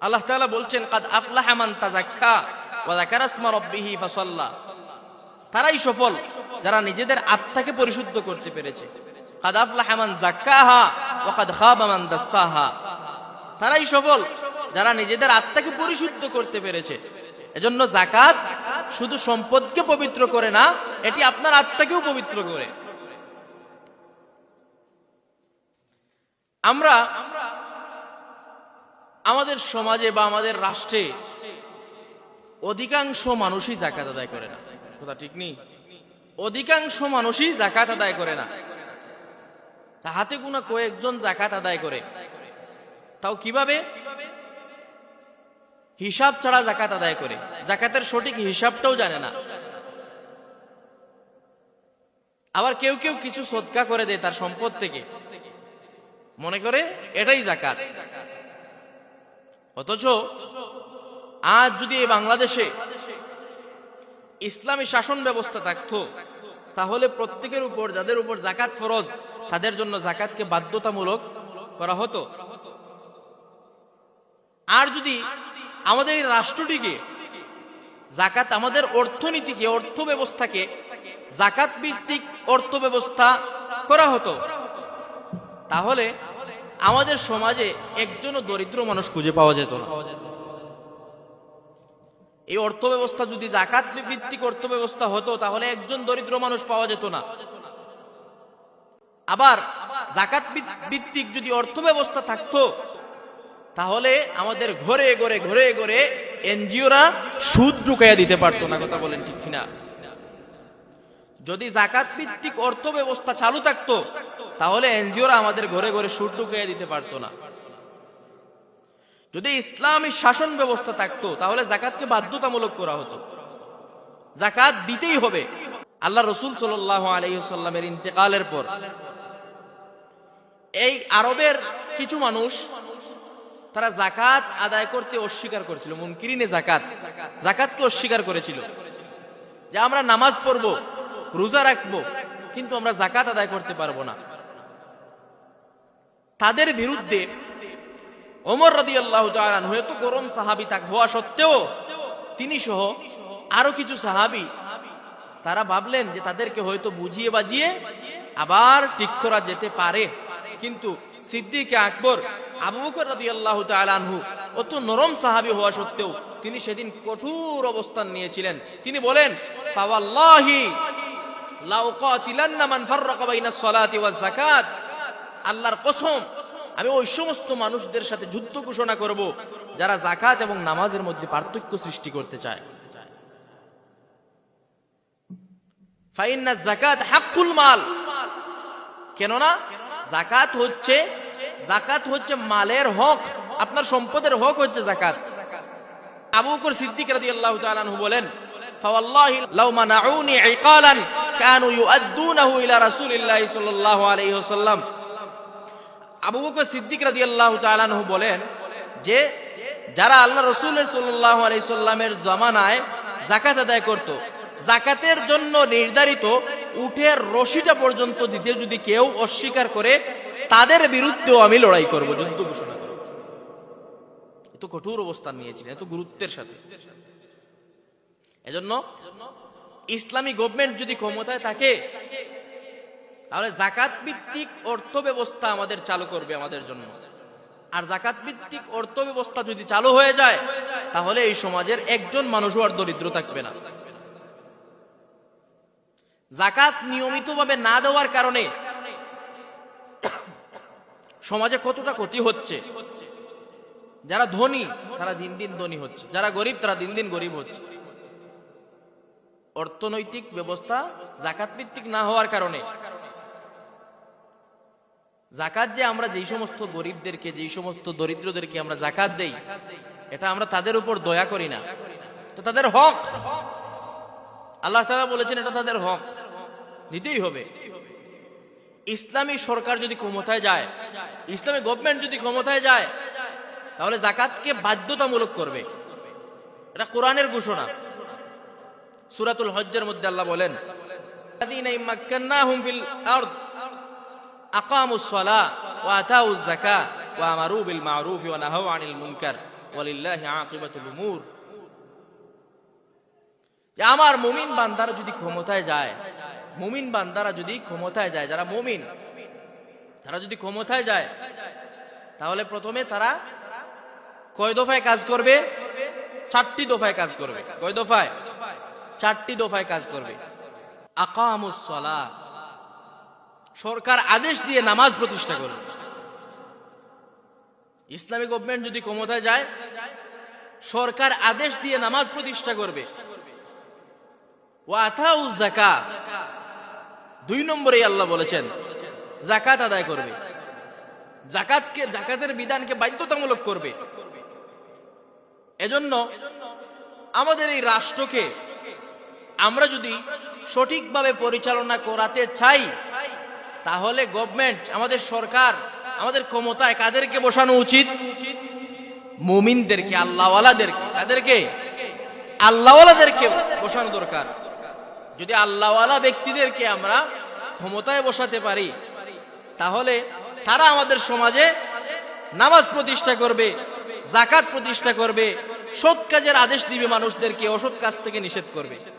আল্লাহ তাআলা বলছেন, কাদ আফলাহা মান তাযাক্কা ওয়া যাকারা ইসমা রাব্বিহি ফাসাল্লা। তারাই সফল, যারা নিজেদের আত্মাকে পরিশুদ্ধ করতে পেরেছে। তারাই সফল, যারা নিজেদের আত্মাকে পরিশুদ্ধ করতে পেরেছে। এজন্য জাকাত শুধু সম্পদকে পবিত্র করে না, এটি আপনার আত্মাকেও পবিত্র করে। আমরা আমাদের সমাজে বা আমাদের রাষ্ট্রে অধিকাংশ মানুষই জাকাত আদায় করে না। কথা ঠিক নেই? অধিকাংশ মানুষই জাকাত আদায় করে না। হাতে গুনা কয়েকজন জাকাত আদায় করে। তাও কীভাবে? হিসাব ছাড়া জাকাত আদায় করে। জাকাতের সঠিক হিসাবটাও জানে না। আবার কেউ কেউ কিছু সৎকা করে দেয় তার সম্পদ থেকে। মনে করে এটাই জাকাত অথচ আজ যদি এই বাংলাদেশে ইসলামী শাসন ব্যবস্থা থাকতো, তাহলে প্রত্যেকের উপর, যাদের উপর জাকাত ফরজ, তাদের জন্য জাকাতকে বাধ্যতামূলক করা হতো। আর যদি আমাদের এই রাষ্ট্রটিকে জাকাত আমাদের অর্থনীতিকে অর্থ ব্যবস্থাকে জাকাত ভিত্তিক অর্থ ব্যবস্থা করা হতো, তাহলে আমাদের সমাজে একজনও দরিদ্র মানুষ খুঁজে পাওয়া যেত না। এই অর্থ ব্যবস্থা যদি জাকাত ভিত্তিক অর্থ ব্যবস্থা হতো, তাহলে একজন দরিদ্র মানুষ পাওয়া যেত না। আবার জাকাত ভিত্তিক যদি অর্থ ব্যবস্থা থাকতো, তাহলে আমাদের ঘরে ঘরে ঘরে ঘরে এনজিওরা সুদ ঢুকাইয়া দিতে পারতো না, কথা বলেন ঠিক কিনা? যদি জাকাত ভিত্তিক অর্থ ব্যবস্থা চালু থাকতো, তাহলে এনজিওরা আমাদের ঘরে ঘরে সুর ঢুকিয়ে দিতে পারতো না। যদি ইসলামী শাসন ব্যবস্থা থাকতো, তাহলে জাকাতকে বাধ্যতামূলক করা হতো। জাকাত দিতেই হবে। আল্লাহ রসুল সাল্লাহ আলহিসাল্লামের ইন্তেকালের পর এই আরবের কিছু মানুষ, তারা জাকাত আদায় করতে অস্বীকার করেছিল। মুনকিরিনে জাকাত জাকাতকে অস্বীকার করেছিল। যে আমরা নামাজ পড়ব রোজা রাখব, কিন্তু আমরা জাকাত আদায় করতে পারব না। তাদের বিরুদ্ধে ওমর রাদি আল্লাহ হয়তো গরম সাহাবি তাক হওয়া সত্ত্বেও তিনি সহ আরও কিছু সাহাবি, তারা ভাবলেন যে তাদেরকে হয়তো বুঝিয়ে বাজিয়ে আবার ঠিক যেতে পারে। কিন্তু সিদ্দিকে আকবর, আবু বকর রাদিয়াল্লাহু তাআলা আনহু, অত নরম সাহাবী হওয়া সত্ত্বেও তিনি সেদিন কঠোর অবস্থান নিয়েছিলেন। তিনি বলেন, ফাওয়াল্লাহি আল্লাহর কসম, আমি ওই সমস্ত মানুষদের সাথে যুদ্ধ ঘোষণা করব, যারা জাকাত এবং নামাজের মধ্যে পার্থক্য সৃষ্টি করতে চায়। জাকাত হাক্কুল মাল। কেননা জাকাত হচ্ছে জাকাত হচ্ছে মালের হক, আপনার সম্পদের হক হচ্ছে জাকাত আবু সিদ্দিক রাজি আল্লাহ বলেন, ফাওয়াল্লাহি কানু ইউআদ্দুনাহু ইলা রাসূলিল্লাহি সাল্লাল্লাহু আলাইহি ওয়াসাল্লাম। আবু বকর সিদ্দিক রাদিয়াল্লাহু তাআলা আনহু বলেন যে, যারা আল্লাহ রসুলের সাল্লাল্লাহু আলাইহি সাল্লামের জামানায় যাকাত আদায় করত, যাকাতের জন্য নির্ধারিত উঠের রশিটা পর্যন্ত দিতে যদি কেউ অস্বীকার করে, তাদের বিরুদ্ধেও আমি লড়াই করব, যুদ্ধ ঘোষণা করব। এত কঠোর অবস্থান নিয়েছিলেন, এত গুরুত্বের সাথে। এজন্য ইসলামী গভর্নমেন্ট যদি ক্ষমতায় থাকে, তাহলে জাকাত ভিত্তিক অর্থ ব্যবস্থা আমাদের চালু করবে আমাদের জন্য। আর জাকাত ভিত্তিক অর্থ ব্যবস্থা যদি চালু হয়ে যায়, তাহলে এই সমাজের একজন মানুষও আর দরিদ্র থাকবে না। জাকাত নিয়মিতভাবে না দেওয়ার কারণে সমাজে কতটা ক্ষতি হচ্ছে? যারা ধনী, তারা দিন দিন ধনী হচ্ছে। যারা গরিব, তারা দিন দিন গরিব হচ্ছে। অর্থনৈতিক ব্যবস্থা জাকাত ভিত্তিক না হওয়ার কারণে। জাকাত যে আমরা যেই সমস্ত গরিবদেরকে, যেই সমস্ত দরিদ্রদেরকে আমরা জাকাত দেই, এটা আমরা তাদের উপর দয়া করি না। তো তাদের হক। আল্লাহ বলেছেন এটা তাদের হক। দিতেই হবে। ইসলামী সরকার যদি ক্ষমতায় যায়, ইসলামী গভর্নমেন্ট যদি ক্ষমতায় যায়, তাহলে জাকাতকে বাধ্যতামূলক করবে। এটা কোরআনের ঘোষণা। সুরাতুল হজ্জের মধ্যে আল্লাহ বলেন আমার মুমিন বান্দারা যদি ক্ষমতায় যায়, মুমিন বান্দারা যদি ক্ষমতায় যায়, যারা মুমিন, তারা যদি ক্ষমতায় যায়, তাহলে প্রথমে তারা কয় দফায় কাজ করবে? চারটি দফায় কাজ করবে। কয় দফায়? চারটি দফায় কাজ করবে। আকামুস সালাহ। সরকার আদেশ দিয়ে নামাজ প্রতিষ্ঠা করবে। ইসলামী গভর্নমেন্ট যদি ক্ষমতায় যায়, সরকার আদেশ দিয়ে নামাজ প্রতিষ্ঠা করবে। ওয়াথাউ জাকা দুই নম্বরে আল্লাহ বলেছেন জাকাত আদায় করবে। জাকাতকে জাকাতের বিধানকে বাধ্যতামূলক করবে। এজন্য আমাদের এই রাষ্ট্রকে আমরা যদি সঠিকভাবে পরিচালনা করাতে চাই, তাহলে গভর্নমেন্ট আমাদের সরকার, আমাদের ক্ষমতায় কাদেরকে বসানো উচিত? মুমিনদেরকে, আল্লাহওয়ালাদেরকে। তাদেরকে? আল্লাহওয়ালাদেরকে বসানো দরকার। যদি আল্লাহওয়ালা ব্যক্তিদেরকে আমরা ক্ষমতায় বসাতে পারি, তাহলে তারা আমাদের সমাজে নামাজ প্রতিষ্ঠা করবে জাকাত প্রতিষ্ঠা করবে, সৎ কাজের আদেশ দিবে মানুষদেরকে, অসৎ কাজ থেকে নিষেধ করবে।